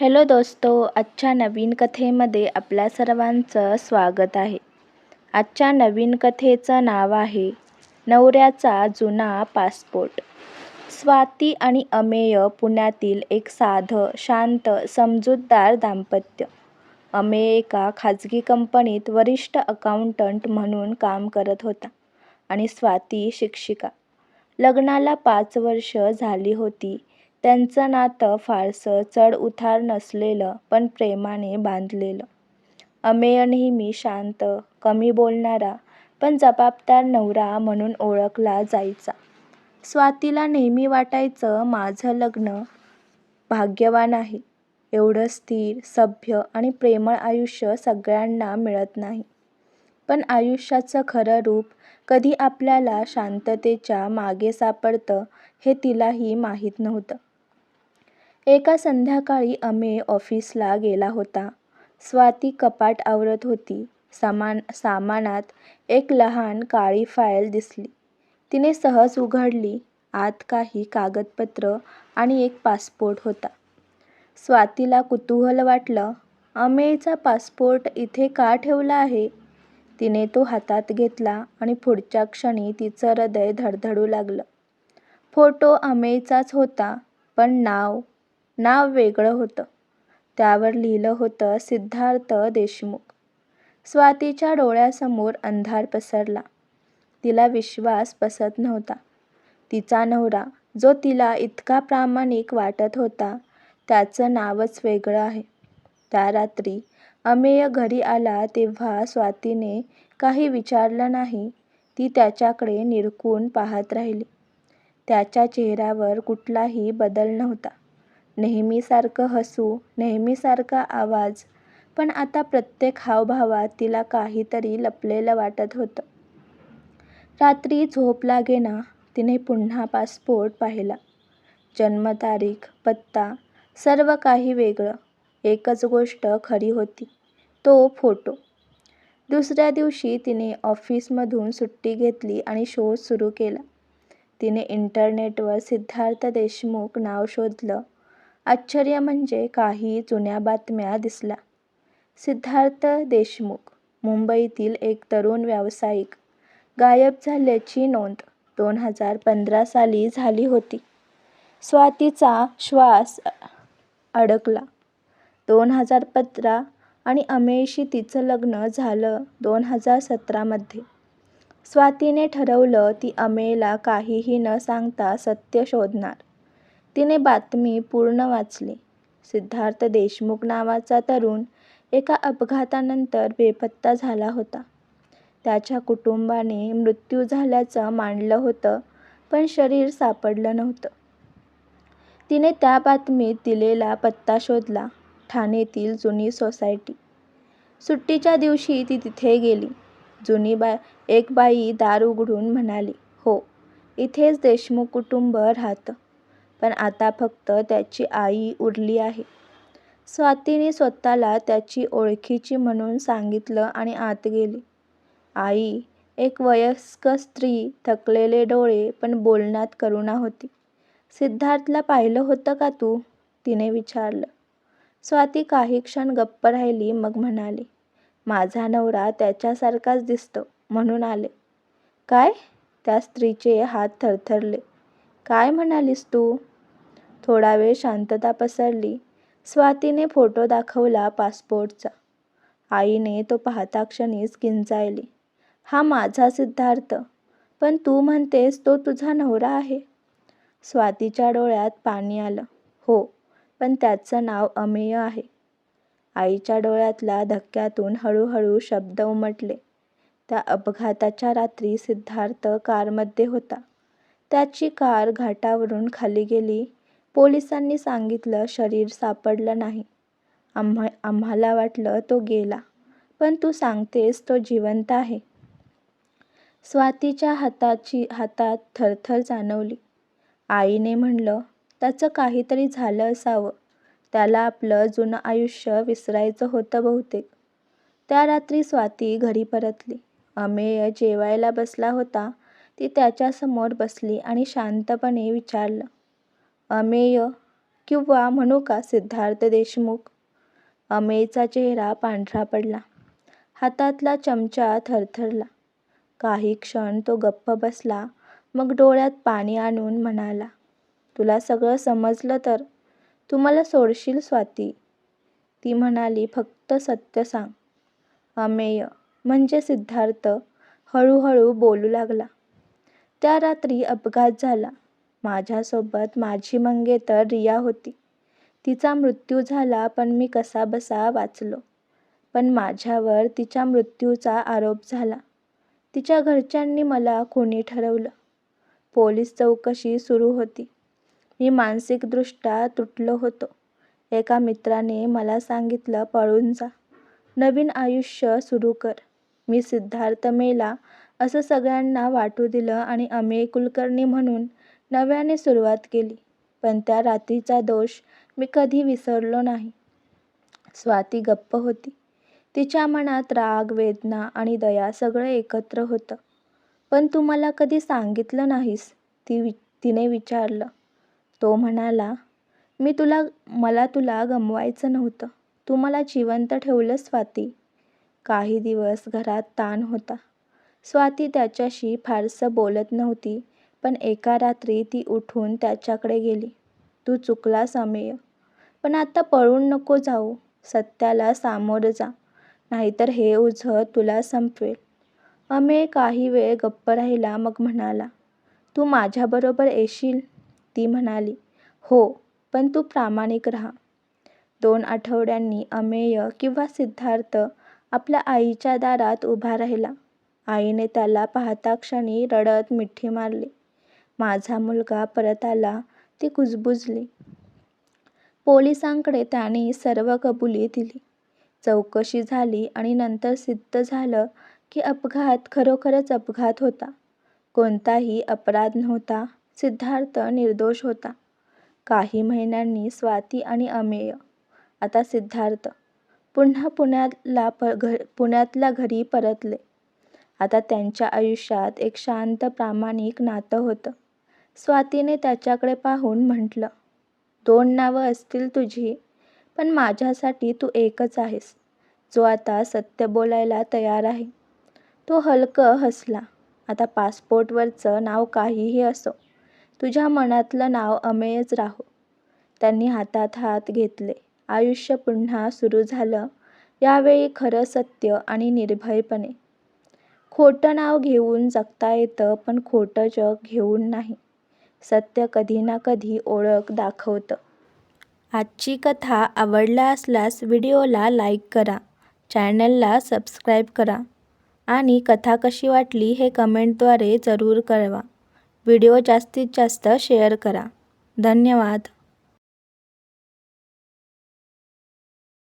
Hello दोस्तो आजच्या नवीन कथेमध्ये आपल्या सर्वांचं स्वागत आहे. आजच्या नवीन कथेचं नाव आहे नवऱ्याचा जुना पासपोर्ट. स्वाती आणि अमेय पुण्यातील एक साधं शांत समजूतदार दाम्पत्य. अमेय एका खाजगी कंपनीत वरिष्ठ अकाउंटंट म्हणून काम करत होता आणि स्वाती शिक्षिका. लग्नाला पाच वर्ष झाली होती. त्यांचं नातं फारसं चढउतार नसलेलं पण प्रेमाने बांधलेलं. अमेय नेहमी शांत कमी बोलणारा पण जबाबदार नवरा म्हणून ओळखला जायचा. स्वातीला नेहमी वाटायचं माझं लग्न भाग्यवान आहे. एवढं स्थिर सभ्य आणि प्रेमळ आयुष्य सगळ्यांना मिळत नाही. पण आयुष्याचं खरं रूप कधी आपल्याला शांततेच्या मागे सापडतं हे तिलाही माहीत नव्हतं. एका संध्याकाळी अमेय ऑफिसला गेला होता. स्वाती कपाट आवरत होती. सामान सामानात एक लहान काळी फाईल दिसली. तिने सहज उघडली. आत काही कागदपत्र आणि एक पासपोर्ट होता. स्वातीला कुतूहल वाटलं अमेयचा पासपोर्ट इथे का ठेवला आहे? तिने तो हातात घेतला आणि पुढच्या क्षणी तिचं हृदय धडधडू लागलं. फोटो अमेयचाच होता पण नाव नाव वेगळं होतं. त्यावर लिहिलं होतं सिद्धार्थ देशमुख. स्वातीच्या डोळ्यासमोर अंधार पसरला. तिला विश्वास बसत नव्हता. तिचा नवरा जो तिला इतका प्रामाणिक वाटत होता त्याचं नावच वेगळं आहे. त्या रात्री अमेय घरी आला तेव्हा स्वातीने काही विचारलं नाही. ती त्याच्याकडे निरकून पाहत राहिली. त्याच्या चेहऱ्यावर कुठलाही बदल नव्हता. नेहमीसारखं हसू नेहमीसारखा आवाज. पण आता प्रत्येक हावभावात तिला काहीतरी लपलेलं वाटत होतं. रात्री झोप लागेना तिने पुन्हा पासपोर्ट पाहिला. जन्मतारीख पत्ता सर्व काही वेगळं. एकच गोष्ट खरी होती तो फोटो. दुसऱ्या दिवशी तिने ऑफिसमधून सुट्टी घेतली आणि शोध सुरू केला. तिने इंटरनेटवर सिद्धार्थ देशमुख नाव शोधलं. आश्चर्य म्हणजे काही जुन्या बातम्या दिसला सिद्धार्थ देशमुख मुंबईतील एक तरुण व्यावसायिक गायब झाल्याची नोंद दोन हजार पंधरा साली झाली होती. स्वातीचा श्वास अडकला. दोन हजार पंधरा आणि अमेयशी तिचं लग्न झालं दोन हजार सतरामध्ये स्वातीने ठरवलं ती अमेयला काहीही न सांगता सत्य शोधणार. तिने बातमी पूर्ण वाचली. सिद्धार्थ देशमुख नावाचा तरुण एका अपघातानंतर बेपत्ता झाला होता. त्याच्या कुटुंबाने मृत्यू झाल्याचं मांडलं होतं पण शरीर सापडलं नव्हतं. तिने त्या बातमीत दिलेला पत्ता शोधला. ठाणेतील जुनी सोसायटी. सुट्टीच्या दिवशी ती तिथे गेली. जुनी बा एक बाई दार उघडून म्हणाली हो इथेच देशमुख कुटुंब राहतं. पण आता फक्त त्याची आई उरली आहे. स्वातीने स्वतःला त्याची ओळखीची म्हणून सांगितलं आणि आत गेली. आई एक वयस्क स्त्री थकलेले डोळे पण बोलण्यात करुणा होती. सिद्धार्थला पाहिलं होतं का तू? तिने विचारलं. स्वाती काही क्षण गप्प राहिली मग म्हणाली माझा नवरा त्याच्यासारखाच दिसतो म्हणून आले. काय? त्या स्त्रीचे हात थरथरले. काय म्हणालीस तू? थोडा वेळ शांतता पसरली. स्वातीने फोटो दाखवला पासपोर्टचा. आईने तो पाहता क्षणीच किंचायली हा माझा सिद्धार्थ. पण तू म्हणतेस तो तुझा नवरा आहे. स्वातीच्या डोळ्यात पाणी आलं. हो पण त्याचं नाव अमेय आहे. आईच्या डोळ्यातल्या धक्क्यातून हळूहळू शब्द उमटले. त्या अपघाताच्या रात्री सिद्धार्थ कारमध्ये होता. त्याची कार घाटावरून खाली गेली. पोलिसांनी सांगितलं शरीर सापडलं नाही. आम्हा आम्हाला वाटलं तो गेला पण तू सांगतेस तो जिवंत आहे. स्वातीच्या हाताची हातात थरथर जाणवली. आईने म्हणलं त्याचं काहीतरी झालं असावं. त्याला आपलं जुनं आयुष्य विसरायचं होतं बहुतेक. त्या रात्री स्वाती घरी परतली. अमेय जेवायला बसला होता ती त्याच्यासमोर बसली आणि शांतपणे विचारलं अमेय किंवा म्हणू का सिद्धार्थ देशमुख? अमेयचा चेहरा पांढरा पडला. हातातला चमचा थरथरला. काही क्षण तो गप्प बसला मग डोळ्यात पाणी आणून म्हणाला तुला सगळं समजलं तर? तू मला सोडशील स्वाती? ती म्हणाली फक्त सत्य सांग. अमेय म्हणजे सिद्धार्थ हळूहळू बोलू लागला. त्या रात्री अपघात झाला. माझ्यासोबत माझी मंगेतर रिया होती. तिचा मृत्यू झाला पण मी कसाबसा वाचलो. पण माझ्यावर तिच्या मृत्यूचा आरोप झाला. तिच्या घरच्यांनी मला खुनी ठरवलं. पोलीस चौकशी सुरू होती. मी मानसिकदृष्ट्या तुटलो होतो. एका मित्राने मला सांगितलं पळून जा. नवीन आयुष्य सुरू कर. मी सिद्धार्थ मेला असं सगळ्यांना वाटू दिलं आणि अमेय कुलकर्णी म्हणून नव्याने सुरुवात केली. पण त्या रात्रीचा दोष मी कधी विसरलो नाही. स्वाती गप्प होती. तिच्या मनात राग वेदना आणि दया सगळं एकत्र होतं. पण तू मला कधी सांगितलं नाहीस? ती वि तिने विचारलं. तो म्हणाला मी तुला मला तुला गमवायचं नव्हतं. तू मला जिवंत ठेवलं स्वाती. काही दिवस घरात ताण होता. स्वाती त्याच्याशी फारसं बोलत नव्हती पण एका रात्री ती उठून त्याच्याकडे गेली. तू चुकलास अमेय पण आता पळून नको जाऊ सत्याला सामोरं जा नाहीतर हे ओझं तुला संपवेल. अमेय काही वेळ गप्प राहिला मग म्हणाला तू माझ्याबरोबर येशील? ती म्हणाली हो पण तू प्रामाणिक राहा. दोन आठवड्यांनी अमेय किंवा सिद्धार्थ आपल्या आईच्या दारात उभा राहिला. आईने त्याला पाहता क्षणी रडत मिठी मारली. माझा मुलगा परत आला. ती कुजबुजली. पोलिसांकडे त्याने सर्व कबुली दिली. चौकशी झाली आणि नंतर सिद्ध झालं की अपघात खरोखरच अपघात होता. कोणताही अपराध नव्हता. सिद्धार्थ निर्दोष होता. काही महिन्यांनी स्वाती आणि अमेय. आता सिद्धार्थ. पुन्हा पुण्याला प घर पुण्यातल्या घरी परतले. आता त्यांच्या आयुष्यात एक शांत प्रामाणिक नातं होतं. स्वातीने त्याच्याकडे पाहून म्हटलं दोन नावं असतील तुझी पण माझ्यासाठी तू एकच आहेस. जो आता सत्य बोलायला तयार आहे तो हलकं हसला. आता पासपोर्टवरचं नाव काहीही असो तुझ्या मनातलं नाव अमेयच राहो. त्यांनी हातात हात घेतले. आयुष्य पुन्हा सुरू झालं. यावेळी खरं सत्य आणि निर्भयपणे. खोटं नाव घेऊन जगता येतं पण खोटं जग घेऊन नाही. सत्य कधी ना कधी ओळख दाखवतं. आजची कथा आवडला असल्यास व्हिडिओला लाईक करा चॅनलला सबस्क्राईब करा आणि कथा कशी वाटली हे कमेंटद्वारे जरूर कळवा. व्हिडिओ जास्तीत जास्त शेअर करा. धन्यवाद.